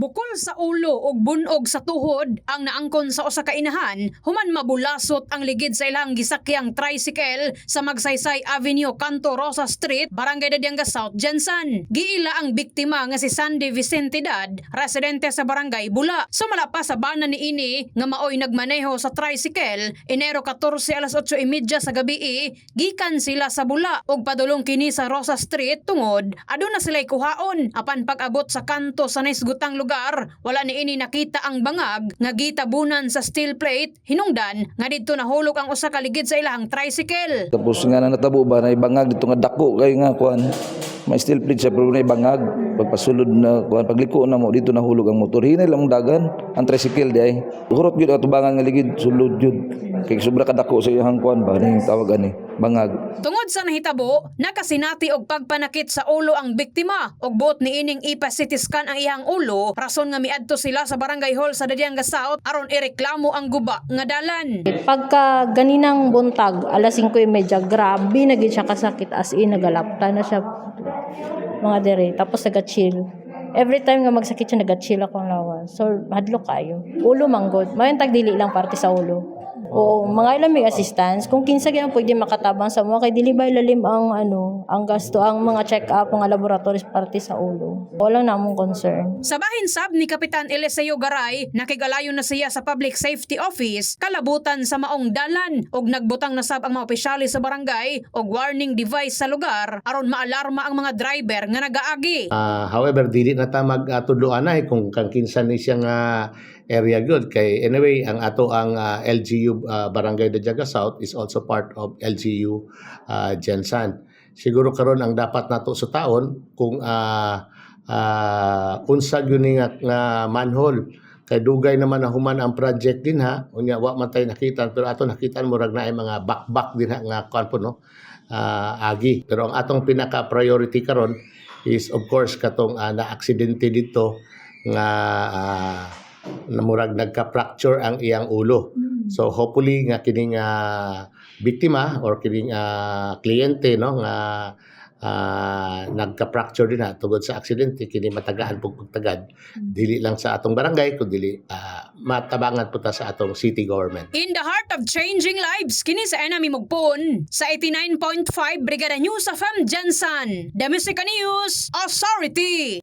Bukol sa ulo ug bunog sa tuhod ang naangkon sa usa ka inahan human mabulasot ang ligid sa ilang gisakyang tricycle sa Magsaysay Avenue, Canto Rosa Street, Barangay Dadyanga South, Jensan. Giila ang biktima nga si Sandy Vicentidad, residente sa Barangay Bula. Sumala pa sa bana ni ini nga maoy nagmaneho sa tricycle Enero 14 alas 8:30 sa gabi gikan sila sa Bula ug padulong kini sa Rosa Street tungod aduna sila'y kuhaon apan pag-abot sa kanto sa naisgutang lugar wala ni ini nakita ang bangag nga gitabunan sa steel plate hinungdan nga didto nahulog ang usa ka ligid sa ilang tricycle Tapos nga na natabo ba na ibangag dito nga dako kay nga kuan. May steel plate siya pero na ibangag. Pagpasulod na kuan pagliko na mo dito nahulog ang motor. Hinay lang dagan ang tricycle di ay. Hurot gyud ang tubangan nga ligid sulod gyud. Kay sobra ka dako sa iyang kuan ba ning tawag ani bangag. Tungod sa nahitabo, nakasinati og pagpanakit sa ulo ang biktima ug buot ni ining ipa-CT scan ang iyang ulo rason nga miadto sila sa barangay hall sa Dadyanga South aron ireklamo ang guba nga dalan. Pagka ganinang buntag, alas 5.30, grabe na gid siya kasakit as in, nagalapta na siya mga dere. Tapos naga-chill. Every time nga magsakit siya, naga-chill ako ang lawas. So, hadlo kayo. Ulo manggod. Mayon tag dili lang parte sa ulo. O mga ilang may assistance, kung kinsa gyud pwede makatabang sa mga kay dili ba ilalim ang ano, ang gasto ang mga check-up mga laboratories parte sa ulo. Wala namong concern. Sa bahin sab ni Kapitan Eliseo Garay, nakigalayon na siya sa Public Safety Office, kalabutan sa maong dalan ug nagbutang na sab ang mga opisyales sa barangay og warning device sa lugar aron maalarma ang mga driver nga nagaagi. Ah, however, dili na ta magtudloan na eh, kung kang kinsa ni siyang ah, area good kay anyway ang ato ang ah, LGU ah, Barangay Dajaga South is also part of LGU uh, Jensan. Siguro karon ang dapat nato sa taon kung ah ah, unsa gyud nga, nga manhole. Kay dugay naman na human ang project din ha? Unya wa man tay nakita pero ato nakita mo rag na mga back-back din ha? Nga kuan po no? Ah, agi. Pero ang atong pinaka priority karon is of course katong uh, na aksidente dito nga ah, namurag nagka-fracture ang iyang ulo. So hopefully nga kining ah, biktima or kining ah, kliyente no nga ah, nagka-fracture din ha tungod sa aksidente kini matagaan pug pagtagad dili lang sa atong barangay kundi ah, matabangan po ta sa atong city government. In the heart of changing lives, kini sa enemy mugpon sa 89.5 Brigada News of M. Jensen. The Musica News Authority.